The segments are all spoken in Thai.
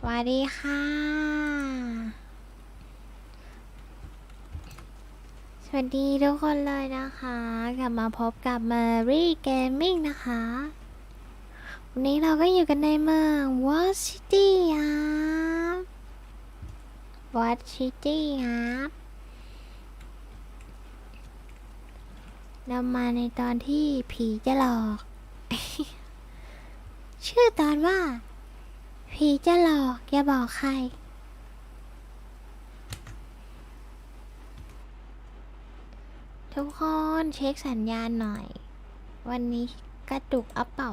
สวัสดีค่ะ สวัสดีทุกคนเลยนะคะ กลับมาพบกับ Mary Gaming นะคะ วันนี้เราก็อยู่กันในเมือง What City ครับ What City ครับเรามาในตอนที่ผีจะหลอก ชื่อตอนว่า ผีจะหลอก อย่าบอกใคร ทุกคนเช็คสัญญาณหน่อย วันนี้กระตุกอัปเป่า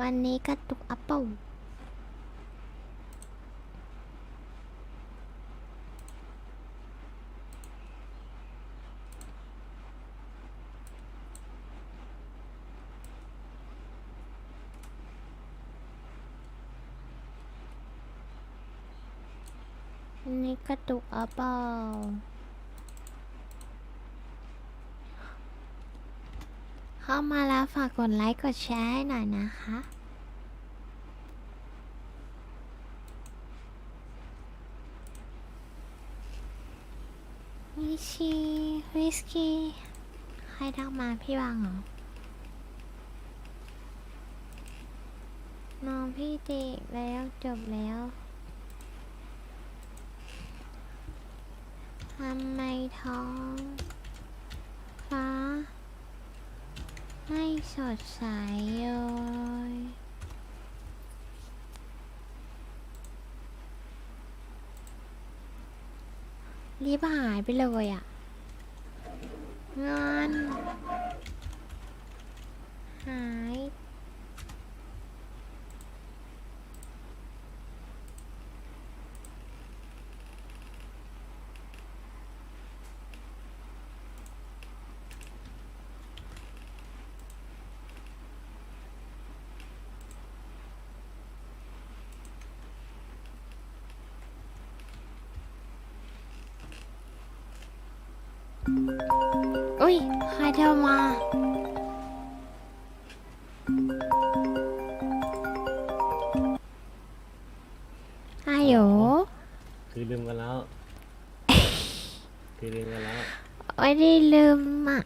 วันนี้กระตุกอัปเป่า นนี้กระตุกอัปเป่าเข้ามาแล้วฝากกดไลค์กดแชร์ให้หน่อยนะคะ วิชีวิสกี้ใครทักมาพี่วางเหรอน้องพี่เด็กแล้วจบแล้ว ทำไมท้องฟ้า ไม่สดใสเลยรีบหายไปเลยอะงอนหาย อุ้ย ใคร เดินมา อาโยคือลืมกันแล้ว คือลืมกันแล้ว ไม่ได้ลืมอะ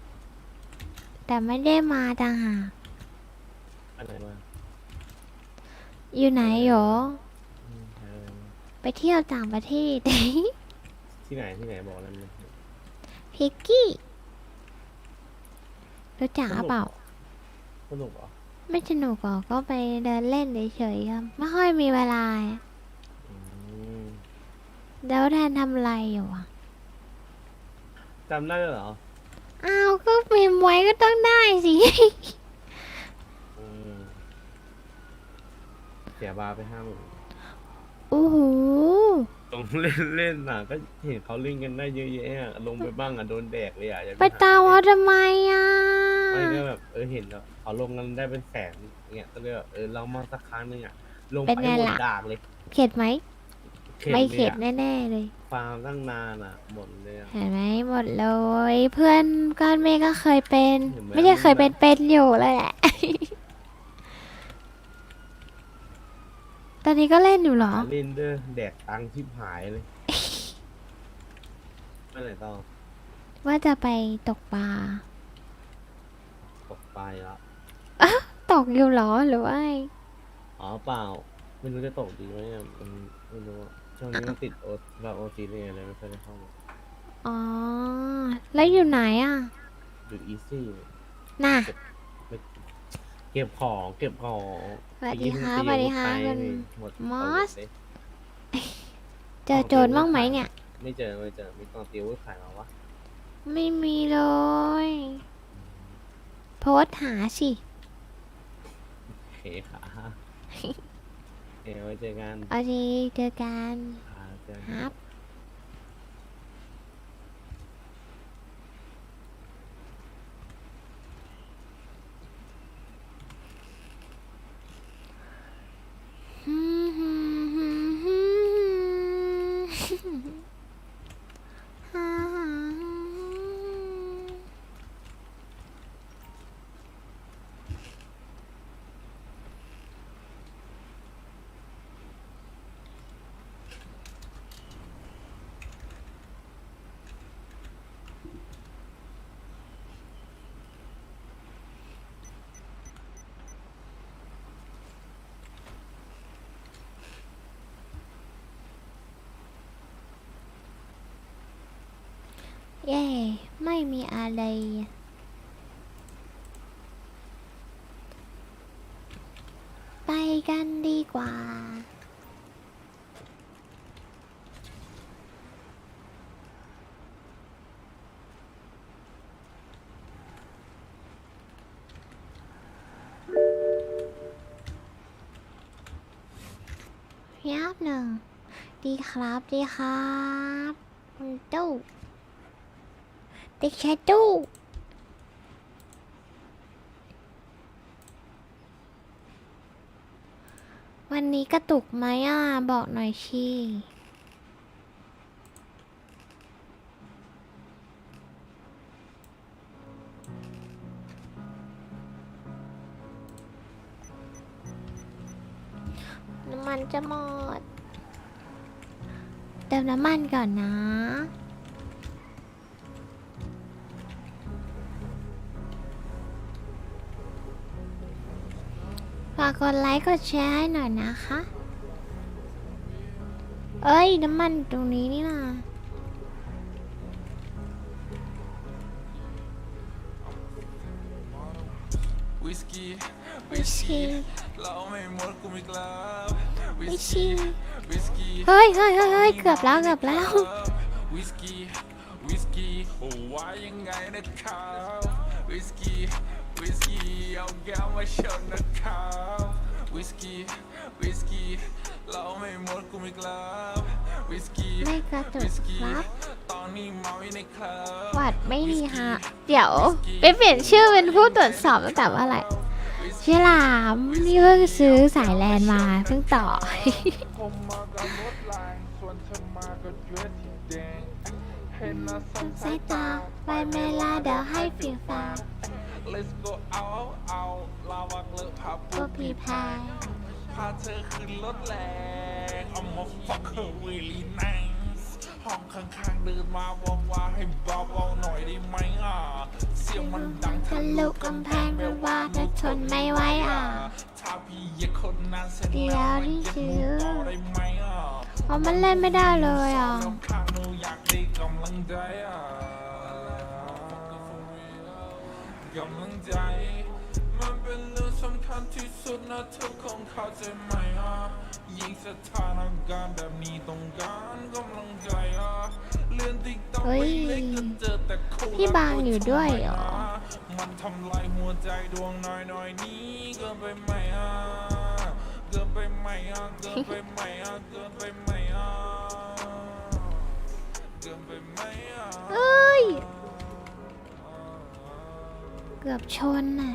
แต่ไม่ได้มาต่างหากอันไหนมาอยู่ไหนโยอืมเออไปเที่ยวต่างประเทศ ที่ไหนที่ไหนบอกแล้วมั้ยพิกกี้ รู้จักหรือเปล่า สนุกเหรอไม่สนุกหรอกก็ไปเดินเล่นเฉยๆครับไม่ค่อยมีเวลาอืมแล้วแทนทำอะไรอยู่อะ จำได้ด้วยเหรออ้าว ก็เมมไว้ก็ต้องได้สิ อืมเสียบาร์ไปห้าหมื่นโอ้โห ลงเล่นเล่นน่ะก็เห็นเขาเล่นกันได้เยอะแยะอะลงไปบ้างอะโดนแดกเลยอะอย่ไปตามเขาทำไมอะไม่ก็แบบเออเห็นแล้วเขาลงกันได้เป็นแสนเงี้ยก็เลยแบบเออลองมาสักครั้งหนึงอะลงเป็นไปไงหมดล่ะดากเลยเข็ดไหมข็ดไม่ลยเข็ดอะแน่ๆเลยฟาร์มตั้งนานอะหมดเลยอะเห็นไหมหมดเลย เพื่อนก้อนเมฆก็เคยเป็น เห็นไหม ไม่ใช่เคยเป็นเป็นอยู่เลยแหละ อนนี้ก็เล่นอยู่เหรอหาเล่นเด้อแดกตังค์ชิบหายเลยเมื่อไหร่ต้องว่าจะไปตกปลา ตกปลาแล้วตกอยู่เหรอหรือว่าไงอ๋อเปล่า ไม่รู้จะตกดีไหมอะมันไม่รู้อะช่วงนี้มันติดโอเราโอซีเลยอะไรไม่เคอยได้เข้ามาอ๋อ แล้วอยู่ไหนอะ ดูอีซี่ น่ะไม่ เก็บของเก็บของสวัสดีค่ะไปสวัสดียืค่ะไปคุณหมดมอสเอาหมดเลยเจอโจรบ้างไหมเนี่ย ไม่เจอไม่เจอมีกล่องติวขายมาวะไม่มีเลย โพสต์หาสิโอเคค่ะเดี๋ยวไว้เจอกันเอาดีเจอกันค่ะเจอคกันรับ เย่ไม่มีอะไร ไปกันดีกว่า ยับหนึ่ง ดีครับ ดีครับคุณตู้ เด็กชายตู้วันนี้กระตุกไหมอะ บอกหน่อยชีน้ำมันจะหมด เติมน้ำมันก่อนนะ กกดไลค์กดแชร์ให้หน่อยนะคะ เอ้ย น้ำมันตรงนี้นี่นะวิสกี้วิสกี้เราไม่หมดกูไม่กลับวิสกี้วิสกี้เฮ้ยเฮ้ยเฮ้ยเฮ้ยเกือบแล้วเกือบแล้ววิสกี้วิสกี้โอ้ว่ายังไงนะครับวิสกี้วิสกี้เอาแก้วมาชนนะครับ วิสกี้วิสกี้เราไม่หมดกูไม่กลับวิสกี้ไม่กระตุกวิสกี้ครับตอนนี้เมาอยู่ในคลับหวัดไม่ดีฮะ เดี๋ยวไปเปลี่ยนชื่อเป็นผู้ตรวจสอบตั้งแต่ว่าอะไรชื่อหลามนี่เพิ่งซื้อสายแลนมาเพิ่งต่อ ผมมากับรถลายส่วนเธอมากับเดรสสีแดงเห็นนะสงสายตาไปเมลาเดี๋ยวให้ฟิลฟ้า Let's go เอาเอา ลาวักเลอะพาก็ปุ๊บพีพาย พาเธอขึ้นรถแรงเอามา fuck her really nice ห้องข้างๆเดินมาบอกว่าให้เบาๆหน่อยได้ไหมอะ เสียงมันดังทะลุกำแพงไม่ว่าจะทนไม่ไหวอะถ้าพี่อยากคนนั้นเสร็จเดี๋แล้ยววที่มันจะซื้มูอต่อได้ไหมอะ อ๋อมันเล่นไม่ได้เลยอะสองข้างหนูอยากได้กำลังใจอะกำลังใจ คัญที่สุดนะเธอคงเข้าใจไหมอะยิ่งสถานการณ์แบบนี้ต้องการกำลังใจอะเลื่อนติ๊กต็อกเฮ้ไปยเล็กก็เจอแต่คู่พี่บางอยู่ด้วยเหรอมันทำลายหัวใจดวงน้อยน้อยๆนี้เกินไปไหมอะเกินไปไหมอะเกินไปไหมอะเกินไปไหมอะเกินไปไหมอะเอ้ยเกือบชนน่ะ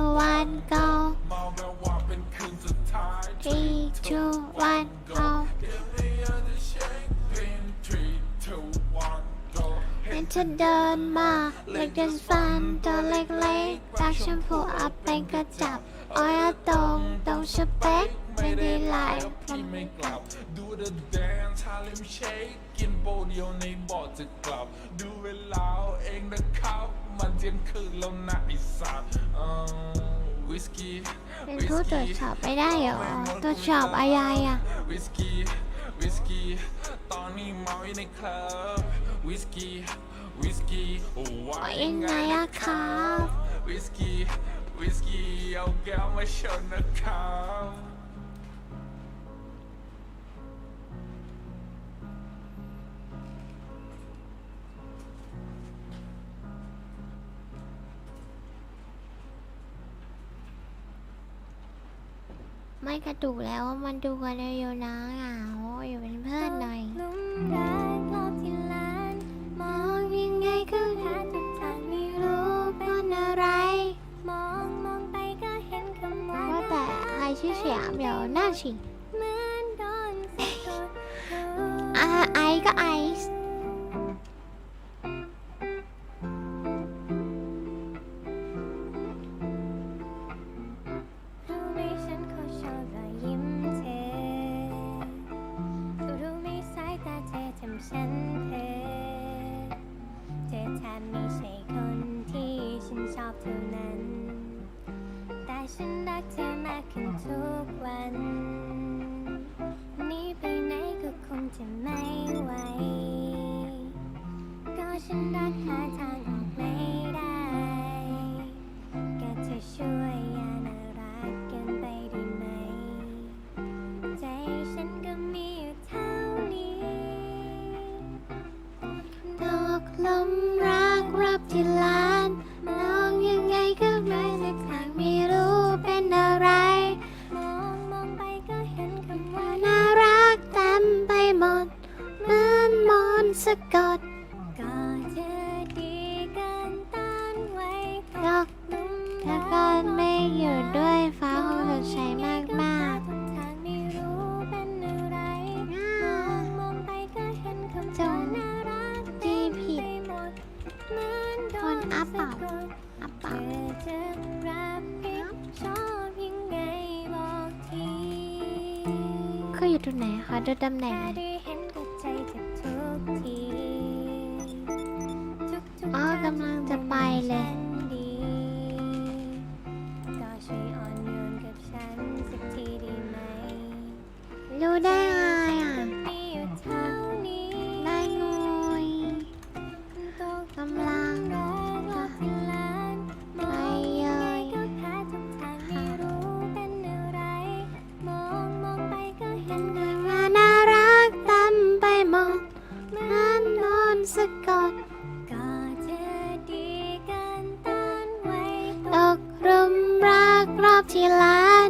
เห็นเดินมาเล็กเดินฟันตัวเล็กๆรักชมพูอัพเป็นกระจับอ้อยตรงตรงสเปคไม่ได้ไลน์ผมพี่ไม่กลับ ดูเดอะแดนชาลิมเชคกินโบเดียวในบ่อจะกลับ ดูเวลาเองนะครับ มันเที่ยงคืนแล้วนะไอ้สัตว์เอ่อวิสกี้เป็นผู้ตรวจสอบไม่ได้เหรอตรวจสอบอะไรอะวิสกี้วิสกี้ตอนนี้เมาอยู่ในคลับวิสกี้ วิสกี้โอ้ว่าว่ายัยังงไงไงนะอะคครัรับบวิสกี้วิสกี้เอาแก้วมาชนนะครับไม่กระตุกแล้วมันดูกันอยู่นะเหงาอยู่เป็นเพื่อนหน่อย 谢谢啊，喵那行。啊，爱个爱。นเธอเแทบไม่ใช่คนที่ฉันชอบเท่านั้น ฉันรักเขาชอบขึ้นทุกวัน นีไปไหนก็คงจะไม่ไหว ก็ฉันรักหาทางออกไม่ได้ ก็เธอช่วย รงไสะกดก็เธอดีกันต้านไว้ตกรุมรักรอบที่ล้าน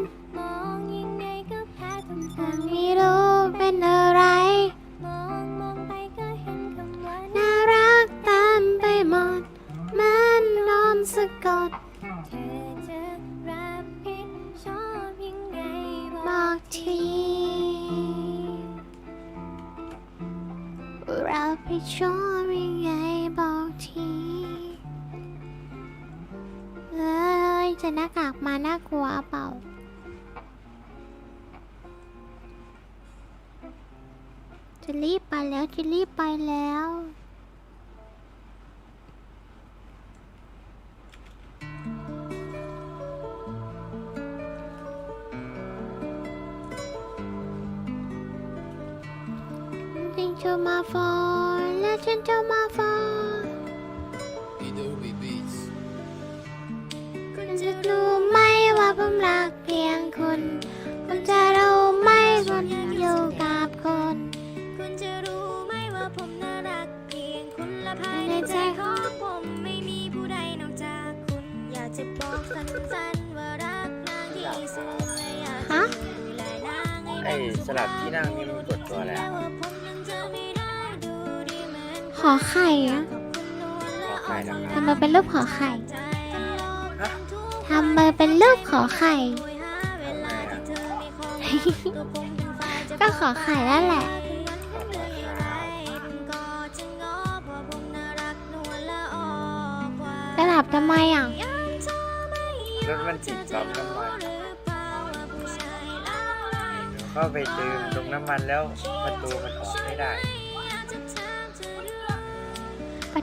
จริงจะมาฟอนและฉันจะมาฟอนคุณจะรู้ไหมว่าผมรักเพียงคุณ คุณจะรู้ไหมคุณอยู่กับคุณคุณจะรู้ไหมว่าผมน่ารักเพียงคุณและภายในใจของผมไม่มีผู้ใดนอกจากคุณ อยากจะบอกสั้นๆว่ารักนางที่สุดและอยากจะฮะดูแลนางให้ไอ้สลับที่นั่งนี่มันกดตัวอะไรแม้อะว่าผมยังจะไม่ได้ดูดีเหมือนขอไข่อะขอบคุณนวลและขอไข่ทำไงทำมาเป็นรูปขอไข่ใจฮะทำมือเป็นรูปขอไข่โดยหาเวลาที่เธอมีของตัวผมเป็นฝ่ายจะก็ขอไข่นั่นแหละสลับทำไมอะรถมันติดปั๊มน้ำมันก็ไปเติมตรงน้ำมันแล้วประตูมันออกไม่ได้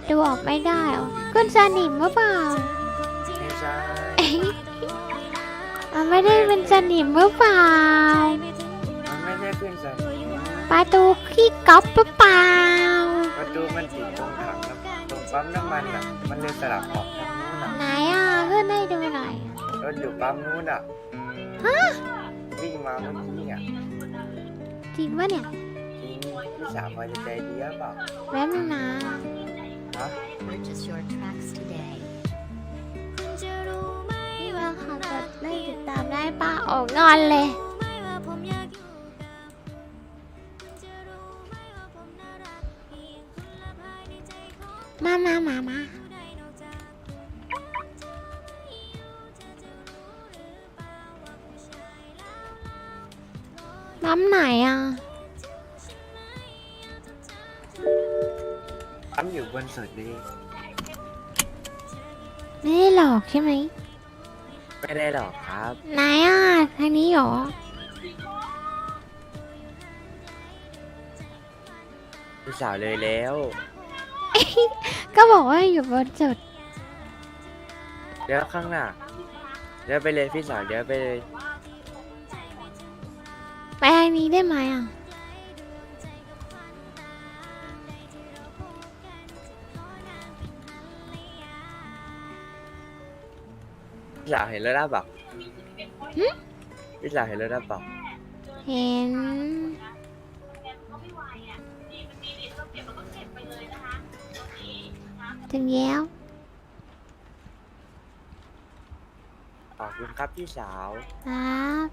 ประตูออกไม่ได้เหรอคุณสนิมหรือเปล่าไม่ใช่มันไม่ได้เป็นสนิมหรือเปล่า มันไม่ได้ขึ้นใส่ประตูขี้ก๊อปหรือเปล่า ประตูมันติดตรงถังน้ำตรงปั๊มน้ำมันอะ มันเลยสลับออกทางนู้นอะไหนอะขึ้นให้ดูหน่อยรถอยู่ปั๊มนู้นอะวิ่งมาเมื่อกี้อะจริงปะเนี่ยจริงพี่สาวพอจะใจดีหรือเปล่าแป๊บนึงนะ ฮะ Purchase your tracks today. พี่ว่าเขาจะได้ติดตามได้ป่ะออกงอนเลย สุดดีไม่ได้หลอกใช่ไหมไม่ได้หรอกครับไหนอะทางนี้เหรอพี่สาวเลยแล้ว ก็บอกว่าอยู่บนจุดเดี๋ยวข้างหน้าเดี๋ยวไปเลยพี่สาวเดี๋ยวไปเลยนี้ได้ไหมอะ พี่สาวเห็นแล้วได้เปล่าหึ พี่สาวเห็นแล้วได้เปล่าเห็น ถึงแล้ว ขอบคุณครับพี่สาว ครับ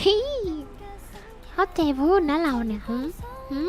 เอ้ยเข้าใจพูดนะเราเนี่ยฮึฮึ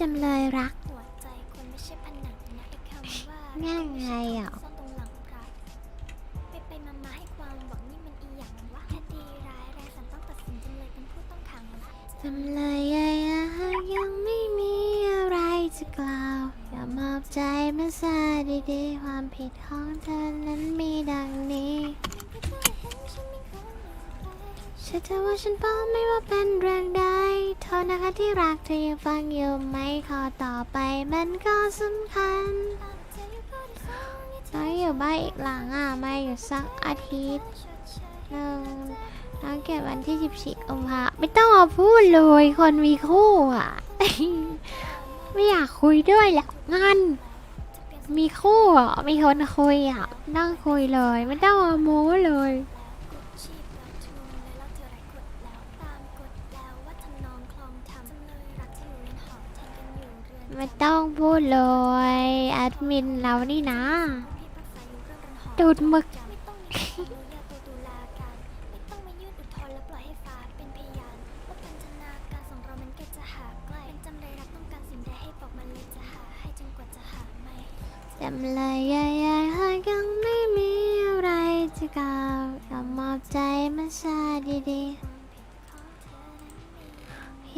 จำเลยรัก หัวใจคนไม่ใช่ผนังนะไอ้คำว่าง่ายไงอะ ซ่อนตรงหลังพระไปไปมามาให้ความหวังนี่มันอีหยังวะคดีร้ายแรงสันต้องตัดสินจำเลยเป็นผู้ต้องขังละจำเลยยังยังไม่มีอะไรจะกล่าว อย่ามอบใจมาซาดีๆ ความผิดของเธอนั้นมีดังนี้ เชื่อว่าฉันป้องไม่ว่าเป็นเรื่องใดโทษนะคะที่รักเธอยังฟังอยู่ไหมขอต่อไปมันก็สำคัญน้องอยู่บ้านอีกหลังอะมาอยู่สักอาทิตย์หนึ่งน้องเกิดวันที่14กุมภาไม่ต้องมาพูดเลยคนมีคู่อะ ไม่อยากคุยด้วยแหละงานมีคู่อะมีคนคุยอะนั่งคุยเลย ไม่ต้องมาโม้เลย ไม่ต้องพูดเลยแอดมินเรานี่นะ ดูดหมึก จำเลยให้บอกมาเลยจะหาให้จนกว่าจะจำเลยยายๆยังไม่มีอะไรจะกล่าวอย่ามอบใจมาซาดีๆ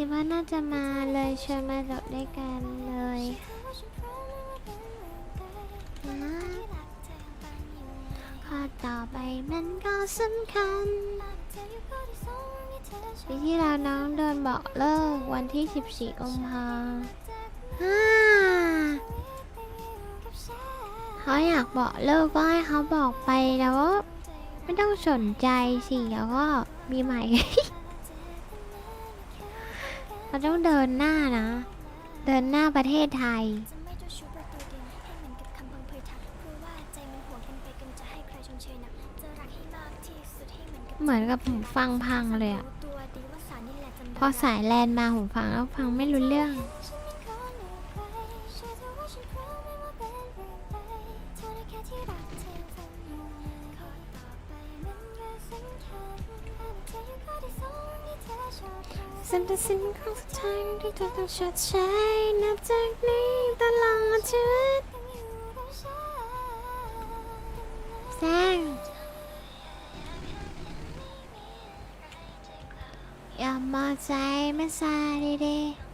คิดว่าน่าจะมาเลยชวนมาจบด้วยกัน เลยนะข้อต่อไปมันก็สำคัญปีที่แล้วน้องโดนบอกเลิกวันที่ 14กุมภาฮ่าเขาอยากบอกเลิกก็ให้เขาบอกไปแล้ว ไม่ต้องสนใจสิแล้วก็มีใหม่ เราต้องเดินหน้านะ เดินหน้าประเทศไทย จะไม่เจ้าชู้ประตูเดียวให้เหมือนกับคำพังเพยทักเพราะว่าใจมันห่วงกันไปกันจะให้ใครชมเชยนักจะรักให้มากที่สุดให้เหมือนกับเหมือนกับหูฟังพังเลยอะรู้ตัวดีว่าสารนี่แหละจำพอสายแลนมาหูฟังแล้วฟังไม่รู้เรื่อง สันตสินของสุดท้ายที่เธอต้องชดใช้นับจากนี้ตลอดชีวิตแซงอย่ามองใจไม่ซาดีๆ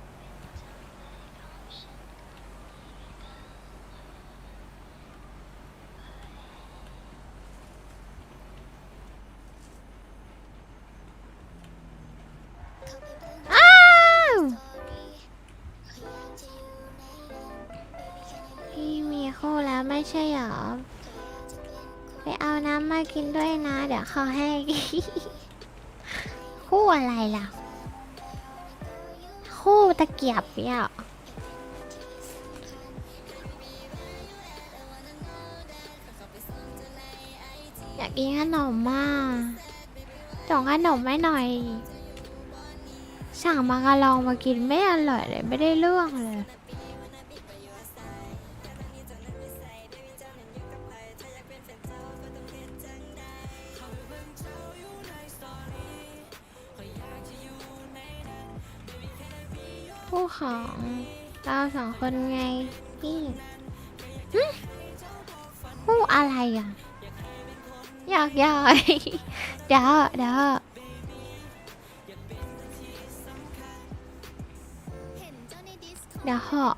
แล้วไม่ใช่หรอ ไปเอาน้ำมากินด้วยนะ เดี๋ยวเขาให้ คู่อะไรล่ะ คู่ตะเกียบเนี่ยอยากกินขนมมากส่งขนมให้หน่อย สั่งมากระลองมากินไม่อร่อยเลย ไม่ได้เรื่องเลย ของเราสองคนไงพี่ฮู้อะไรอะอยากอยากเดี๋ยวเดี๋ยวเดี๋ยวเหาะ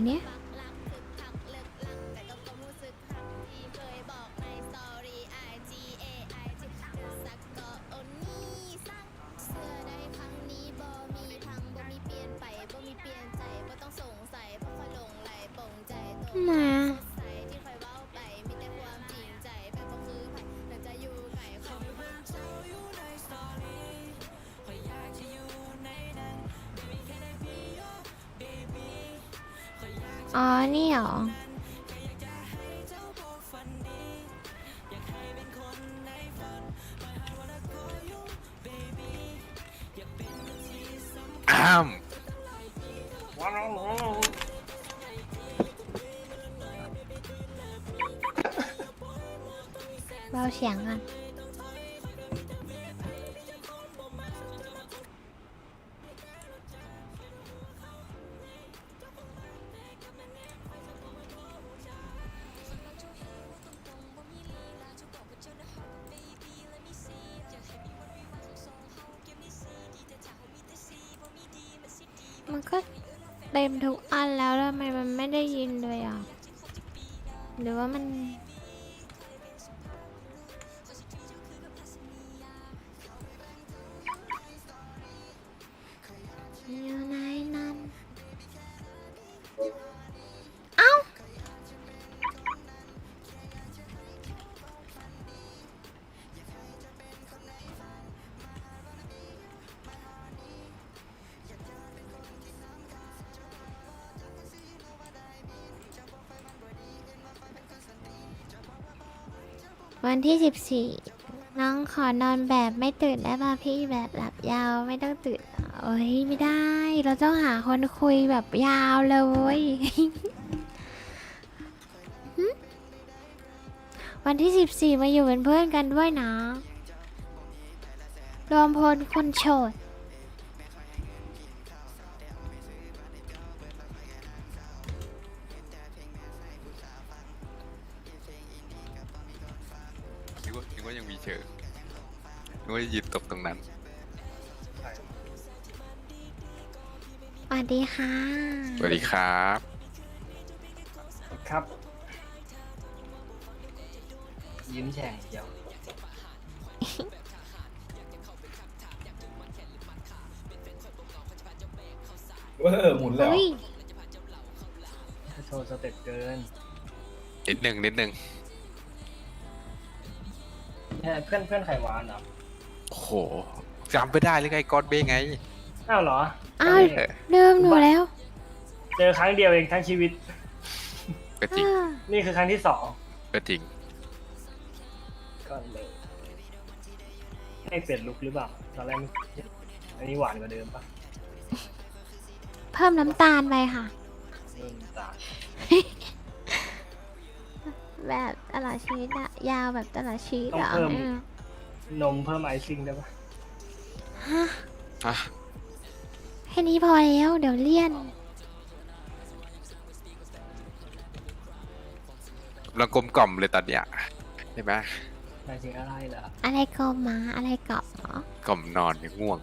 เอ๋อนี่ มันก็เต็มทุกอันแล้วทำไมมันไม่ได้ยินเลยอะ หรือว่ามัน วันที่สิบสี่น้องขอนอนแบบไม่ตื่นได้ป่ะพี่แบบหลับยาวไม่ต้องตื่นโอ้ยไม่ได้ เราต้องหาคนคุยแบบยาวเลยวันที่สิบสี่มาอยู่เป็นเพื่อนกันด้วยนะ รวมพลคนโฉด ยืนตกตรงนั้น สวัสดีค่ะ สวัสดีครับ ครับ ยิ้มแฉ่งเดียวเออหมุนแล้วอุ้ย โชว์สเต็ปเกินนิดหนึ่งนิดหนึ่ง เนี่ยเพื่อนเพื่อนไข่หวานเหรอโอ้โห จำไม่ได้หรือไงกอนเบ้ไงอ้าวเหรอ อ้าวเออเดิมหนูแล้วเจอครั้งเดียวเองทั้งชีวิต ก็จริงอ่านี่คือครั้งที่สองก็จริงก่อนเลยให้เปลี่ยนลุคหรือเปล่าตอนแรกไม่อันนี้หวานกว่าเดิมปะเพิ่มน้ำตาลไปค่ะ เริ่มตาลแบบตลอดชีวิตอะยาวแบบตลอดชีวิตอะอืม นมเพิ่มไอซิ่งได้ปะฮะอะแค่นี้พอแล้ว เดี๋ยวเลี่ยน เรากลมกล่อมเลยตอนเนี้ยใช่ไหมหมายถึงอะไรเหรออะไรกอบหมาอะไรกอบหมอกล่อมนอนอย่างง่วง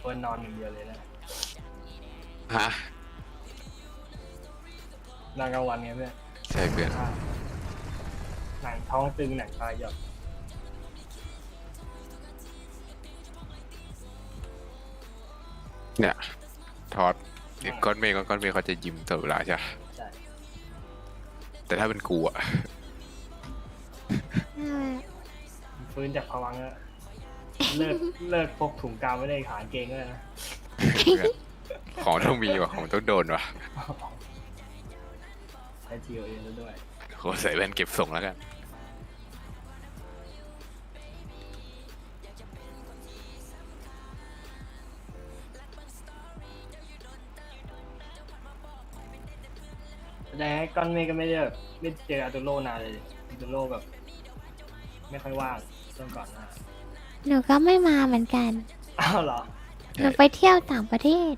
ควรนอนอย่างเดียวเลยนะ ฮะนอนกลางวันไงเพื่อน ใช่เพื่อน หนังท้องตึงหนังคลายหยอกเนี่ยทอดเห็นก้อนเมฆก้อนเมฆเขาจะยิ้มตลอดเวลาใช่ปะใช่แต่ถ้าเป็นกูอะนั่นแหละฟื้นจากภวังค์แล้วเลิกเลิกพกถุงกาวไว้ในขากางเกงก็เลยนะของต้องมีว่ะของต้องโดนว่ะ ใช้ TOA แล้วด้วย โหใส่แว่นเก็บส่งแล้วกัน แต่ก้อนเมฆก็ไม่ได้แบบไม่เจออาตุโรนานเลยอาตุโรแบบ ไม่ค่อยว่างช่วงก่อนหน้าหนูก็ไม่มาเหมือนกัน อ้าวเหรอ หนูไปเที่ยวต่างประเทศ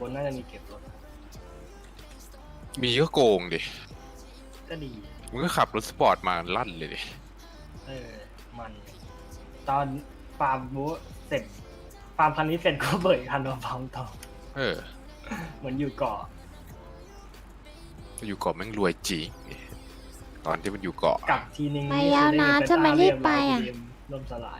บนน่าจะมีเก็บรถมีก็โกงดิก็ดี มึงก็ขับรถสปอร์ตมาลั่นเลยดิเออ มัน ตอนฟาร์มบูเสร็จฟาร์มคันนี้เสร็จก็เบิกคันมาฟาร์มต่อเออ เหมือนอยู่เกาะอยู่เกาะแม่งรวยจริงตอนที่มันอยู่เกาะกลับทีนึงไปยาวนะจะมารีบไปอะล่มสลาย